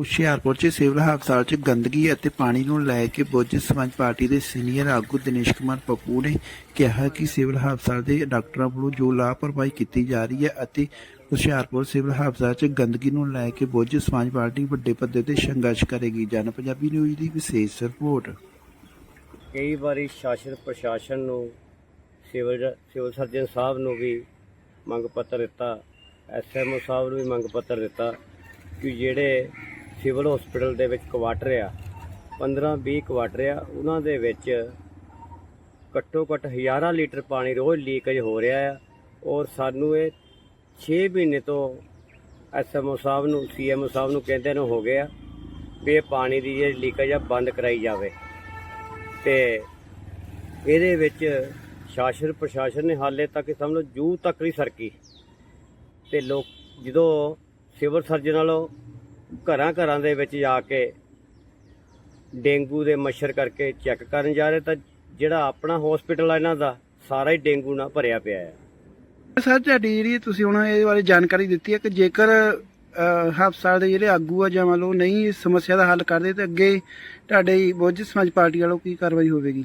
ਹੁਸ਼ਿਆਰਪੁਰ 'ਚ ਸਿਵਲ ਹਸਪਤਾਲ 'ਚ ਗੰਦਗੀ ਅਤੇ ਪਾਣੀ ਨੂੰ ਲੈ ਕੇ ਬੁੱਝ ਸਮਾਜ ਪਾਰਟੀ ਦੇ ਸੀਨੀਅਰ ਆਗੂ ਦਿਨੇਸ਼ ਕੁਮਾਰ ਪੱਪੂ ਨੇ ਕਿਹਾ ਕਿ ਸਿਵਲ ਹਸਪਤਾਲ ਦੇ ਡਾਕਟਰਾਂ ਵੱਲੋਂ ਜੋ ਲਾਪਰਵਾਹੀ ਕੀਤੀ ਜਾ ਰਹੀ ਹੈ ਅਤੇ ਹੁਸ਼ਿਆਰਪੁਰ ਸਿਵਲ ਹਸਪਤਾਲ 'ਚ ਗੰਦਗੀ ਨੂੰ ਲੈ ਕੇ ਬੁੱਝ ਸਮਾਜ ਪਾਰਟੀ ਵੱਡੇ ਪੱਧਰ ਤੇ ਸੰਘਰਸ਼ ਕਰੇਗੀ। ਜਨ ਪੰਜਾਬੀ ਨਿਊਜ਼ ਦੀ ਵਿਸ਼ੇਸ਼ ਰਿਪੋਰਟ। ਕਈ ਵਾਰੀ ਸ਼ਾਸਨ ਪ੍ਰਸ਼ਾਸਨ ਨੂੰ, ਸਿਵਲ ਸਿਵਲ ਸਰਜਨ ਸਾਹਿਬ ਨੂੰ ਵੀ ਮੰਗ ਪੱਤਰ ਦਿੱਤਾ ਐਸਐਮਓ ਸਾਹਿਬ ਨੂੰ ਵੀ ਮੰਗ ਪੱਤਰ ਦਿੱਤਾ ਕਿ ਜਿਹੜੇ ਸਿਵਲ ਹਸਪੀਟਲ ਦੇ ਵਿੱਚ ਕੁਆਟਰ ਆ। 15-20 ਕੁਆਟਰ ਆ। ਉਹਨਾਂ ਦੇ ਵਿੱਚ ਘੱਟੋ ਘੱਟ ਹਜ਼ਾਰਾਂ ਲੀਟਰ ਪਾਣੀ ਰੋਜ਼ ਲੀਕੇਜ ਹੋ ਰਿਹਾ ਆ। ਔਰ ਸਾਨੂੰ ਇਹ 6 ਮਹੀਨੇ ਤੋਂ ਐਸਐਮਓ ਸਾਹਿਬ ਨੂੰ ਸੀਐਮਓ ਸਾਹਿਬ ਨੂੰ ਕਹਿੰਦੇ ਨੂੰ ਹੋ ਗਿਆ ਵੀ ਇਹ ਪਾਣੀ ਦੀ ਜਿਹੜੀ ਲੀਕੇਜ ਆ ਬੰਦ ਕਰਾਈ ਜਾਵੇ। ਤੇ ਇਹਦੇ ਵਿੱਚ ਸ਼ਾਸਨ ਪ੍ਰਸ਼ਾਸਨ ਨੇ ਹਾਲੇ ਤੱਕ ਸਮਝ ਲਓ ਜੂ ਤੱਕ ਨਹੀਂ ਸਰਕੀ। ਤੇ ਲੋਕ ਜਦੋਂ ਸਿਵਲ ਸਰਜਨ ਨਾਲੋਂ ਘਰਾਂ ਘਰਾਂ ਦੇ ਵਿੱਚ ਜਾ ਕੇ ਡੇਂਗੂ ਦੇ ਮੱਛਰ ਕਰਕੇ ਚੈੱਕ ਕਰਨ ਜਾ ਰਹੇ ਤਾਂ ਜਿਹੜਾ ਆਪਣਾ ਹਸਪੀਟਲ ਆ ਇਹਨਾਂ ਦਾ ਸਾਰਾ ਹੀ ਡੇਂਗੂ ਨਾਲ ਭਰਿਆ ਪਿਆ ਹੈ ਸਰ ਤੁਹਾਡੀ ਜਿਹੜੀ ਤੁਸੀਂ ਹੁਣ ਇਹ ਬਾਰੇ ਜਾਣਕਾਰੀ ਦਿੱਤੀ ਹੈ ਕਿ ਜੇਕਰ ਹਸਪਤਾਲ ਦੇ ਜਿਹੜੇ ਆਗੂ ਆ ਜਾਂ ਮੰਨ ਲਓ ਨਹੀਂ ਇਸ ਸਮੱਸਿਆ ਦਾ ਹੱਲ ਕਰਦੇ ਤੇ ਅੱਗੇ ਤੁਹਾਡੇ ਬੁੱਝ ਸਮਾਜ ਪਾਰਟੀ ਵੱਲੋਂ ਕੀ ਕਾਰਵਾਈ ਹੋਵੇਗੀ?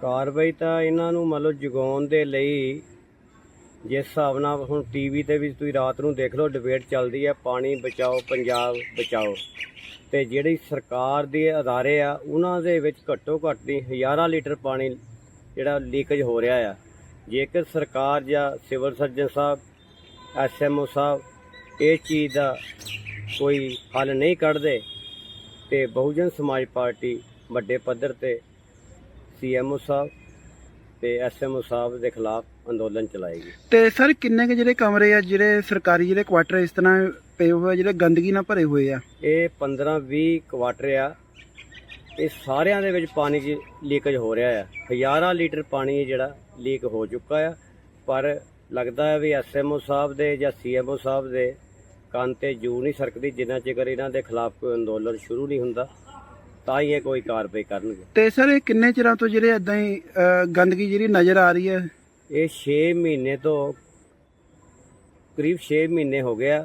ਕਾਰਵਾਈ ਤਾਂ ਇਹਨਾਂ ਨੂੰ ਮੰਨ ਲਓ ਜਗਾਉਣ ਦੇ ਲਈ ਜਿਸ ਹਿਸਾਬ ਨਾਲ ਹੁਣ ਟੀਵੀ ਤੇ ਵੀ ਤੁਸੀਂ ਰਾਤ ਨੂੰ ਦੇਖ ਲਓ ਡਿਬੇਟ ਚੱਲਦੀ ਹੈ, ਪਾਣੀ ਬਚਾਓ, ਪੰਜਾਬ ਬਚਾਓ। ਤੇ ਜਿਹੜੀ ਸਰਕਾਰ ਦੇ ਅਦਾਰੇ ਆ, ਉਹਨਾਂ ਦੇ ਵਿੱਚ ਘੱਟੋ ਘੱਟ ਦੀ ਹਜ਼ਾਰਾਂ ਲੀਟਰ ਪਾਣੀ ਜਿਹੜਾ ਲੀਕੇਜ ਹੋ ਰਿਹਾ ਆ। ਜੇਕਰ ਸਰਕਾਰ ਜਾਂ ਸਿਵਲ ਸਰਜਨ ਸਾਹਿਬ ਐਸਐਮਓ ਸਾਹਿਬ ਇਹ ਚੀਜ਼ ਦਾ ਕੋਈ ਹੱਲ ਨਹੀਂ ਕੱਢਦੇ ਤੇ ਬਹੁਜਨ ਸਮਾਜ ਪਾਰਟੀ ਵੱਡੇ ਪੱਧਰ ਤੇ ਸੀਐਮਓ ਸਾਹਿਬ ਤੇ ਐਸਐਮਓ ਸਾਹਿਬ ਦੇ ਖਿਲਾਫ ਅੰਦੋਲਨ ਚਲਾਏਗੀ। ਤੇ ਸਰ ਕਿੰਨੇ ਕੁ ਜਿਹੜੇ ਕਮਰੇ ਆ ਜਿਹੜੇ ਸਰਕਾਰੀ ਜਿਹੜੇ ਕੁਆਟਰ ਇਸ ਤਰ੍ਹਾਂ ਪਏ ਹੋਏ ਆ ਜਿਹੜੇ ਗੰਦਗੀ ਨਾਲ ਭਰੇ ਹੋਏ ਆ? ਇਹ 15-20 ਕੁਆਟਰ ਆ। ਇਹ ਸਾਰਿਆਂ ਦੇ ਵਿੱਚ ਪਾਣੀ ਦੀ ਲੀਕੇਜ ਹੋ ਰਿਹਾ ਆ। ਹਜ਼ਾਰਾਂ ਲੀਟਰ ਪਾਣੀ ਜਿਹੜਾ ਲੀਕ ਹੋ ਚੁੱਕਾ ਆ। ਪਰ ਲੱਗਦਾ ਹੈ ਵੀ ਐਸਐਮਓ ਸਾਹਿਬ ਦੇ ਜਾਂ ਸੀਐਮਓ ਸਾਹਿਬ ਦੇ ਕੰਨ ਤੇ ਜੂ ਨਹੀਂ ਸਰਕਦੀ ਜਿੰਨਾ ਚਿਰ ਇਹਨਾਂ ਦੇ ਖਿਲਾਫ ਕੋਈ ਅੰਦੋਲਨ ਸ਼ੁਰੂ ਨਹੀਂ ਹੁੰਦਾ। ਤਾਂ ਹੀ ਇਹ ਕੋਈ ਕਾਰਵਾਈ ਕਰਨਗੇ। ਤੇ ਸਰ ਇਹ ਕਿੰਨੇ ਚਿਰਾਂ ਤੋਂ ਜਿਹੜੇ ਇਦਾਂ ਹੀ ਅਹ, ਗੰਦਗੀ ਜਿਹੜੀ ਨਜ਼ਰ ਆ ਰਹੀ ਹੈ? ਇਹ 6 ਮਹੀਨੇ ਤੋਂ ਕਰੀਬ 6 ਮਹੀਨੇ ਹੋ ਗਿਆ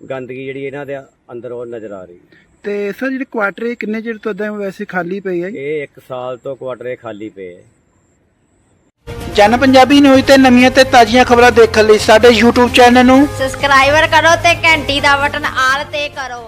ਗੰਦਗੀ ਜਿਹੜੀ ਇਹਨਾਂ ਦੇ ਅੰਦਰ ਉਹ ਨਜ਼ਰ ਆ ਰਹੀ। ਤੇ ਸਰ ਜਿਹੜੇ ਕੁਆਟਰ ਇਹ ਕਿੰਨੇ ਚਿਰ ਤੋਂ ਇਦਾਂ ਵੈਸੇ ਖਾਲੀ ਪਏ ਆ ਇਹ 1 ਸਾਲ ਤੋਂ ਕੁਆਟਰੇ ਖਾਲੀ ਪਏ ਹੈ ਜਨ ਪੰਜਾਬੀ ਨਿਊਜ਼ ਤੇ ਨਵੀਆਂ ਤੇ ਤਾਜ਼ੀਆਂ ਖਬਰਾਂ ਦੇਖਣ ਲਈ ਸਾਡੇ YouTube ਚੈਨਲ ਨੂੰ ਸਬਸਕ੍ਰਾਈਬਰ ਕਰੋ ਤੇ ਘੰਟੀ ਦਾ ਬਟਨ ਆਲ ਤੇ ਕਰੋ।